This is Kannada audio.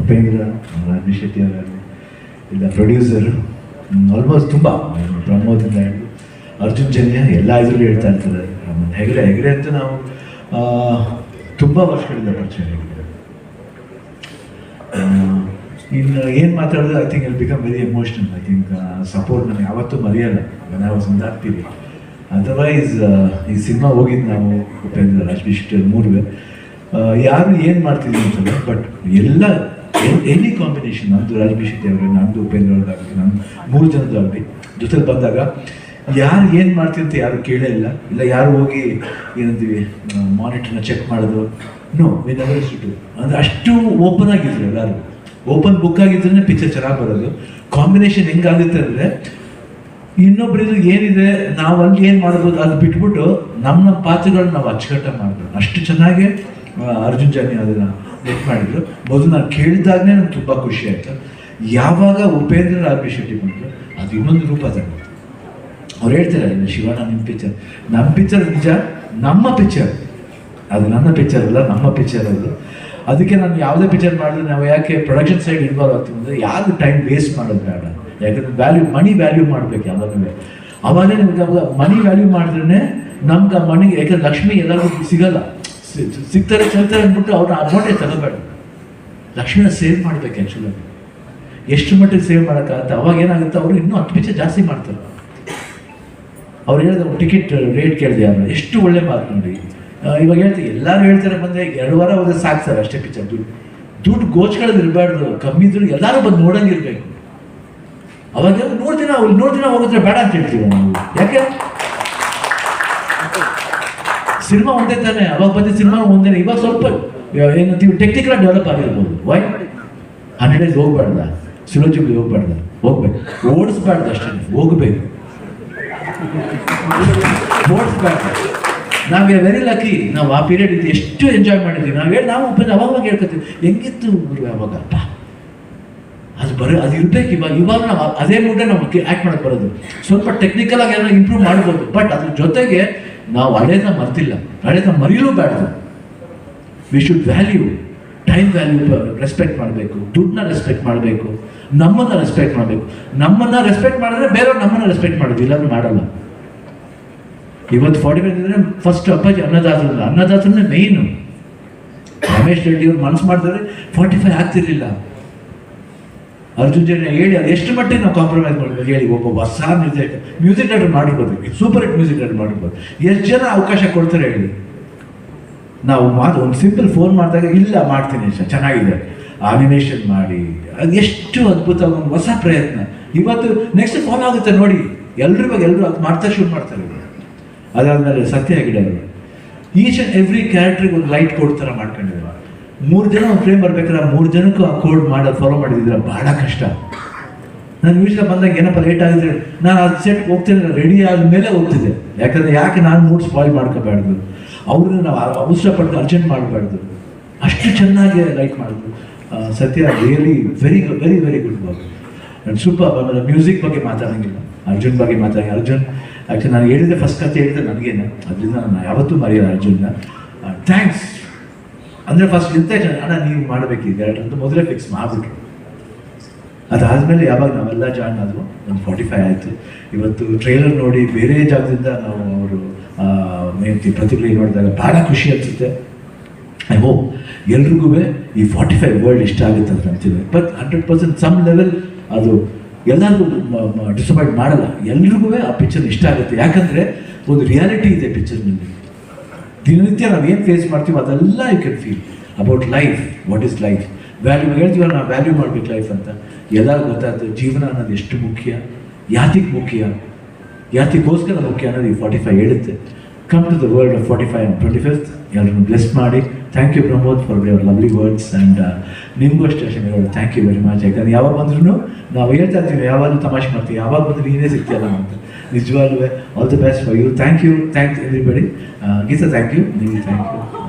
ಉಪೇಂದ್ರ ಶೆಟ್ಟಿ ಅವರಾಗಲಿ ಇಲ್ಲ ಪ್ರೊಡ್ಯೂಸರು ಆಲ್ಮೋಸ್ಟ್ ತುಂಬ ಪ್ರಮೋದಿಂದ ಹಿಡಿದು ಅರ್ಜುನ್ ಜನ್ಯ ಎಲ್ಲ ಇದರಲ್ಲೂ ಹೇಳ್ತಾ ಇರ್ತಾರೆ. ಆಮೇಲೆ ಹೆಗಡೆ ಹೆಗಡೆ ಅಂತ ನಾವು ತುಂಬ ವರ್ಷಗಳಿಂದ ಪರಿಚಯ ಇನ್ನು ಏನು ಮಾತಾಡಿದ್ರೆ I think I'll become very emotional I think support ನಾನು ಯಾವತ್ತೂ ಮರೆಯಲ್ಲ ನಾನು ಒಂದು ಆಗ್ತೀವಿ ಅದರ್ವೈಸ್ ಈ ಸಿನಿಮಾ ಹೋಗಿದ್ದು ನಾವು, ಉಪೇಂದ್ರ ಶೆಟ್ಟಿ ಮೂರುವೆ. ಯಾರು ಏನು ಮಾಡ್ತಿದ್ವಿ ಅಂತಂದರೆ ಬಟ್ ಎಲ್ಲ ಎನಿ ಕಾಂಬಿನೇಷನ್ ನಮ್ಮದು ರಾಜ್ಬಿ ಅವರೇ ನಂದು ಉಪೇಂದ್ರ ಅವ್ರದ್ದಾಗಲಿ ನಮ್ಮ ಮೂರು ಜನದಾಗಲಿ ಜೊತೆಲಿ ಬಂದಾಗ ಯಾರು ಏನು ಮಾಡ್ತೀವಿ ಅಂತ ಯಾರು ಕೇಳೇ ಇಲ್ಲ. ಇಲ್ಲ, ಯಾರು ಹೋಗಿ ಏನಂತೀವಿ ಮಾನಿಟರ್ನ ಚೆಕ್ ಮಾಡೋದು? ನೋ ವಿ ನೆವರ್ ಟು ಅಂದರೆ ಅಷ್ಟು ಓಪನ್ ಆಗಿದ್ರು ಎಲ್ಲರೂ. ಓಪನ್ ಬುಕ್ ಆಗಿದ್ರೆ ಪಿಕ್ಚರ್ ಚೆನ್ನಾಗಿ ಬರೋದು. ಕಾಂಬಿನೇಷನ್ ಹೆಂಗಾಗುತ್ತೆ ಅಂದರೆ ಇನ್ನೊಬ್ರಿದ್ರು ಏನಿದೆ ನಾವು ಅಲ್ಲಿ ಏನು ಮಾಡ್ಬೋದು, ಅದು ಬಿಟ್ಬಿಟ್ಟು ನಮ್ಮ ಪಾತ್ರಗಳನ್ನ ನಾವು ಅಚ್ಚುಕಟ್ಟಾಗಿ ಮಾಡ್ಬೋದು. ಅಷ್ಟು ಚೆನ್ನಾಗಿ ಅರ್ಜುನ್ ಜಾನಿ ಅದನ್ನು ನೆಟ್ ಮಾಡಿದ್ರು. ಮೊದಲು ನಾನು ಕೇಳಿದಾಗಲೇ ನಂಗೆ ತುಂಬ ಖುಷಿ ಆಯಿತು. ಯಾವಾಗ ಉಪೇಂದ್ರ ರಾಜ್ ಶೆಟ್ಟಿ ಬಂದರು, ಅದು ಇನ್ನೊಂದು ರೂಪ ತಗೊಂಡು ಅವ್ರು ಹೇಳ್ತಾರೆ, ಇನ್ನು ಶಿವಣ್ಣ ನಿಮ್ಮ ಪಿಕ್ಚರ್ ನಮ್ಮ ಪಿಕ್ಚರ್ ನಿಜ, ನಮ್ಮ ಪಿಕ್ಚರ್ ಅದು ನನ್ನ ಪಿಕ್ಚರ್ ಅಲ್ಲ, ನಮ್ಮ ಪಿಕ್ಚರ್ ಅದು. ಅದಕ್ಕೆ ನಾನು ಯಾವುದೇ ಪಿಕ್ಚರ್ ಮಾಡಿದ್ರೆ, ನಾವು ಯಾಕೆ ಪ್ರೊಡಕ್ಷನ್ ಸೈಡ್ ಇನ್ವಾಲ್ವ್ ಆಗ್ತೀವಿ ಅಂದರೆ ಯಾರು ಟೈಮ್ ವೇಸ್ಟ್ ಮಾಡೋದು ಬೇಡ. ಯಾಕಂದ್ರೆ ವ್ಯಾಲ್ಯೂ ಮನಿ ವ್ಯಾಲ್ಯೂ ಮಾಡಬೇಕು ಯಾವಾಗಲೂ. ಅವಾಗಲೇ ನಿಮ್ಗೆ ಅವಾಗ ಮನಿ ವ್ಯಾಲ್ಯೂ ಮಾಡಿದ್ರೆ ನಮ್ಗೆ ಆ ಮನಿಗೆ ಯಾಕಂದ್ರೆ ಲಕ್ಷ್ಮಿ ಎಲ್ಲರಿಗೂ ಸಿಗಲ್ಲ. ಸಿಗ್ತಾರೆ ಸಿಗ್ತಾರೆ ಅಂದ್ಬಿಟ್ಟು ಅವ್ರನ್ನ ಅಡ್ವಾಂಟೇಜ್ ತಗೋಬೇಡ. ಲಕ್ಷ್ಮಣ ಸೇವ್ ಮಾಡ್ಬೇಕು ಆ್ಯಕ್ಚುಲಾಗಿ ಎಷ್ಟು ಮಟ್ಟಿಗೆ ಸೇವ್ ಮಾಡೋಕ್ಕಾಗುತ್ತೆ? ಅವಾಗ ಏನಾಗುತ್ತೆ? ಅವರು ಇನ್ನೂ ಹತ್ತು ಪಿಕ್ಚರ್ ಜಾಸ್ತಿ ಮಾಡ್ತಾರೆ. ಅವ್ರು ಹೇಳಿದ್ರು ಟಿಕೆಟ್ ರೇಟ್ ಕೇಳಿದೆ ಅವ್ರು ಎಷ್ಟು ಒಳ್ಳೆ ಮಾತು ನೋಡಿ. ಇವಾಗ ಹೇಳ್ತೀವಿ ಎಲ್ಲರೂ ಹೇಳ್ತಾರೆ, ಬಂದರೆ ಎರಡು ವಾರ ಹೋದ್ರೆ ಸಾಕು ಸರ್ ಅಷ್ಟೇ ಪಿಕ್ಚರ್ ದುಡ್ಡು ದುಡ್ಡು ಗೋಚ್ಕೊಳ್ಳೋದು ಇರಬಾರ್ದು. ಕಮ್ಮಿ ಇದ್ರು ಎಲ್ಲರೂ ಬಂದು ನೋಡಂಗಿರ್ಬೇಕು. ಅವಾಗ ದಿನ ಅವ್ರು ದಿನ ಹೋಗಿದ್ರೆ ಬೇಡ ಅಂತ ಹೇಳ್ತೀವಿ ನಾವು. ಯಾಕೆ? ಸಿನಿಮಾ ಒಂದೇ ತಾನೆ, ಅವಾಗ ಬಂದ ಸಿನಿಮಾ ಒಂದೇ ಇವಾಗ ಸ್ವಲ್ಪ ಏನಂತೀವಿ ಟೆಕ್ನಿಕಲ್ ಡೆವಲಪ್ ಆಗಿರ್ಬೋದು. ವೈ ಹಂಡ್ರೆಡ್ ಹೋಗ್ಬಾರ್ದ ಸಿಲೋಜಿಬ್ಲಿ ಹೋಗ್ಬಾರ್ದ, ಹೋಗ್ಬೇಕು. ಓಡಿಸ್ಬಾರ್ದು ಅಷ್ಟೇ, ಹೋಗ್ಬೇಕು. ಓಡಿಸ್ಬಾರ್ದು. ನಾವು ವೆರಿ ಲಕ್ಕಿ, ನಾವು ಆ ಪೀರಿಯಡ್ ಇದ್ದು ಎಷ್ಟು ಎಂಜಾಯ್ ಮಾಡಿದ್ವಿ. ನಾವು ಹೇಳಿ, ನಾವು ಉಪೇಂದ್ರ ಅವಾಗ ಹೇಳ್ಕೊತೀವಿ, ಹೆಂಗಿತ್ತು ಗುರು ಅವಾಗ? ಅಪ್ಪ ಅದು ಬರೋ, ಅದು ಇರ್ಬೇಕು ಇವಾಗ ಇವಾಗ ನಾವು ಅದೇ ಮೂಡೇ ನಾವು ಆ್ಯಕ್ಟ್ ಮಾಡೋಕ್ಕೆ ಬರೋದು. ಸ್ವಲ್ಪ ಟೆಕ್ನಿಕಲ್ ಆಗಿ ಏನೋ ಇಂಪ್ರೂವ್ ಮಾಡ್ಬೋದು ಬಟ್ ಅದ್ರ ಜೊತೆಗೆ ನಾವು ಹಳೇದ ಮರ್ತಿಲ್ಲ. ಮರೀಲೂ ಬೇಡದು we should value time value respect ಮಾಡಬೇಕು. ದುಡ್ಡನ್ನ ರೆಸ್ಪೆಕ್ಟ್ ಮಾಡಬೇಕು. ನಮ್ಮನ್ನ ರೆಸ್ಪೆಕ್ಟ್ ಮಾಡಬೇಕು. ನಮ್ಮನ್ನ ರೆಸ್ಪೆಕ್ಟ್ ಮಾಡಿದ್ರೆ ಬೇರೆಯವ್ರು ನಮ್ಮನ್ನ ರೆಸ್ಪೆಕ್ಟ್ ಮಾಡೋದು, ಇಲ್ಲಾಂದ್ರೆ ಮಾಡಲ್ಲ. ಇವತ್ತು ಫಾರ್ಟಿ ಫೈವ್ ಅಂದರೆ ಫಸ್ಟ್ ಅಪ್ಪಾಜಿ ಅನ್ನದಾತರು ಅನ್ನದಾತರನ್ನೇ ಮೇಯ್ನು ರಮೇಶ್ ರೆಡ್ಡಿ ಅವ್ರು ಮನಸ್ಸು ಮಾಡಿದ್ರೆ ಫಾರ್ಟಿ ಫೈವ್ ಆಗ್ತಿರ್ಲಿಲ್ಲ. ಅರ್ಜುನ್ ಜನ ಹೇಳಿ, ಎಷ್ಟು ಮಟ್ಟಿಗೆ ನಾವು ಕಾಂಪ್ರಮೈಸ್ ಮಾಡಬೇಕು ಹೇಳಿ, ಒಬ್ಬ ಹೊಸ ಮ್ಯೂಸಿಕ್ ಮ್ಯೂಸಿಕ್ ಡೈರೆಕ್ಟರ್ ಮಾಡಿರ್ಬೋದು ಸೂಪರ್ ಹಿಟ್ ಮ್ಯೂಸಿಕ್ ಡೈರೆಕ್ಟರ್ ಮಾಡಿರ್ಬೋದು. ಎಷ್ಟು ಜನ ಅವಕಾಶ ಕೊಡ್ತಾರೆ ಹೇಳಿ? ನಾವು ಮಾತು, ಒಂದು ಸಿಂಪಲ್ ಫೋನ್ ಮಾಡಿದಾಗ, ಇಲ್ಲ, ಮಾಡ್ತೀನಿ ಚೆನ್ನಾಗಿದೆ. ಆನಿಮೇಷನ್ ಮಾಡಿ, ಅದು ಎಷ್ಟು ಅದ್ಭುತ ಒಂದು ಹೊಸ ಪ್ರಯತ್ನ. ಇವತ್ತು ನೆಕ್ಸ್ಟ್ ಫೋನ್ ಆಗುತ್ತೆ ನೋಡಿ. ಎಲ್ಲರೂ ಬಗ್ಗೆ ಎಲ್ಲರೂ ಅದು ಮಾಡ್ತಾ ಶುರು ಮಾಡ್ತಾರೆ ಅದಾದಮೇಲೆ ಸತ್ಯ ಹೆಗಡೆ ಅವರು ಈಚ್ ಆ್ಯಂಡ್ ಎವ್ರಿ ಕ್ಯಾರೆಕ್ಟ್ರಿಗೆ ಒಂದು ಲೈಟ್ ಕೊಡ್ತಾರೆ ಥರ ಮಾಡ್ಕೊಂಡಿದ್ದಾರೆ ಮೂರು ಜನ ಒಂದು ಫ್ರೇಮ್ ಬರ್ಬೇಕಾದ್ರೆ ಮೂರು ಜನಕ್ಕೂ ಆ ಕೋಡ್ ಮಾಡ ಫಾಲೋ ಮಾಡಿದ್ರೆ ಬಹಳ ಕಷ್ಟ. ನಾನು ಮ್ಯೂಸಿಕ್ ಬಂದಾಗ ಏನಪ್ಪ ಲೇಟ್ ಆಗಿದ್ರೆ, ನಾನು ಅದು ಸೆಟ್ ಹೋಗ್ತಿದ್ರೆ ರೆಡಿ ಆದಮೇಲೆ ಹೋಗ್ತಿದ್ದೆ. ಯಾಕಂದ್ರೆ ಯಾಕೆ ನಾನು ಮೂಡ್ ಸ್ಪಾಯ್ಲ್ ಮಾಡ್ಕೋಬಾರ್ದು ಅವ್ರನ್ನ ನಾವು ಅವಸರ ಅರ್ಜೆಂಟ್ ಮಾಡಬಾರ್ದು ಅಷ್ಟು ಚೆನ್ನಾಗಿ ಲೈಕ್ ಮಾಡಿದ್ರು. Sathya really very very very good work ನಾನು ಸೂಪರ್ ಆಮೇಲೆ ಮ್ಯೂಸಿಕ್ ಬಗ್ಗೆ ಮಾತಾಡೋಂಗಿಲ್ಲ. ಅರ್ಜುನ್ ಬಗ್ಗೆ ಮಾತಾಡಿ. ಅರ್ಜುನ್ ಆ್ಯಕ್ಚುಲಿ ನಾನು ಹೇಳಿದೆ ಫಸ್ಟ್ ಕತೆ ಹೇಳಿದೆ ನನಗೇನೆ. ಅದರಿಂದ ನಾನು ಯಾವತ್ತೂ ಮರೆಯಲ್ಲ ಅರ್ಜುನ್ನ. ಥ್ಯಾಂಕ್ಸ್ ಅಂದರೆ ಫಸ್ಟ್ ನಿಂತ ಅಣ್ಣ, ನೀವು ಮಾಡಬೇಕಿದೆ ಅಂತ ಮೊದಲೇ ಫಿಕ್ಸ್ ಮಾಡಿಬಿಟ್ರು. ಅದಾದಮೇಲೆ ಯಾವಾಗ ನಾವೆಲ್ಲ ಜಾಯ್ನ್ ಆದ್ವು ಒಂದು ಫಾರ್ಟಿ ಫೈವ್ ಆಯಿತು. ಇವತ್ತು ಟ್ರೈಲರ್ ನೋಡಿ ಬೇರೆ ಜಾಗದಿಂದ ನಾವು ಅವರು ಮೇಂತಿ ಪ್ರತಿಕ್ರಿಯೆ ನೋಡಿದಾಗ ಭಾಳ ಖುಷಿ ಅನಿಸುತ್ತೆ. ಐ ಹೋಪ್ ಎಲ್ರಿಗೂ ಈ ಫಾರ್ಟಿ ಫೈವ್ ವರ್ಲ್ಡ್ ಇಷ್ಟ ಆಗುತ್ತೆ ಅಂತ ಅಂತೀವಿ but hundred percent some level ಅದು ಎಲ್ಲರಿಗೂ ಡಿಸಪಾಯಿಂಟ್ ಮಾಡಲ್ಲ. ಎಲ್ರಿಗೂ ಆ ಪಿಕ್ಚರ್ ಇಷ್ಟ ಆಗುತ್ತೆ. ಯಾಕಂದರೆ ಒಂದು ರಿಯಾಲಿಟಿ ಇದೆ ಪಿಕ್ಚರ್ನಲ್ಲಿ ದಿನನಿತ್ಯ ನಾವು ಏನು ಫೇಸ್ ಮಾಡ್ತೀವಿ ಅದೆಲ್ಲ you can feel about life what is life value ಹೇಳ್ತೀವಲ್ಲ ನಾವು ವ್ಯಾಲ್ಯೂ ಮಾಡ್ಬೇಕು ಲೈಫ್ ಅಂತ. ಎಲ್ಲ ಗೊತ್ತಾಯ್ತು ಜೀವನ ಅನ್ನೋದು ಎಷ್ಟು ಮುಖ್ಯ? ಯಾತಿಗೆ ಮುಖ್ಯ? ಯಾತಿಗೋಸ್ಕರ ಮುಖ್ಯ ಅನ್ನೋದು ಈ ಫಾರ್ಟಿ ಫೈವ್ ಹೇಳುತ್ತೆ. Come to the world of forty five twenty fifth ಎಲ್ಲರನ್ನು ಬ್ಲೆಸ್ ಮಾಡಿ thank you Pramod for your lovely words and ನಿಮಗೂ ಅಷ್ಟೇ ಅಷ್ಟೇ ಥ್ಯಾಂಕ್ ಯು ವೆರಿ ಮಚ್ ಯಾಕಂದ್ರೆ ಯಾವಾಗ ಬಂದ್ರೂ ನಾವು ಹೇಳ್ತಾ ಇರ್ತೀವಿ ಯಾವಾಗಲೂ ತಮಾಷೆ ಮಾಡ್ತೀವಿ. ಯಾವಾಗ ಬಂದರೂ ನೀನೇ ಸಿಗ್ತೀಯಲ್ಲ ಅಂತ. ನಿಜವಾಗ್ಲೂ all the best for you thank you thank everybody Geetha thank you ನೀವು ಥ್ಯಾಂಕ್ ಯು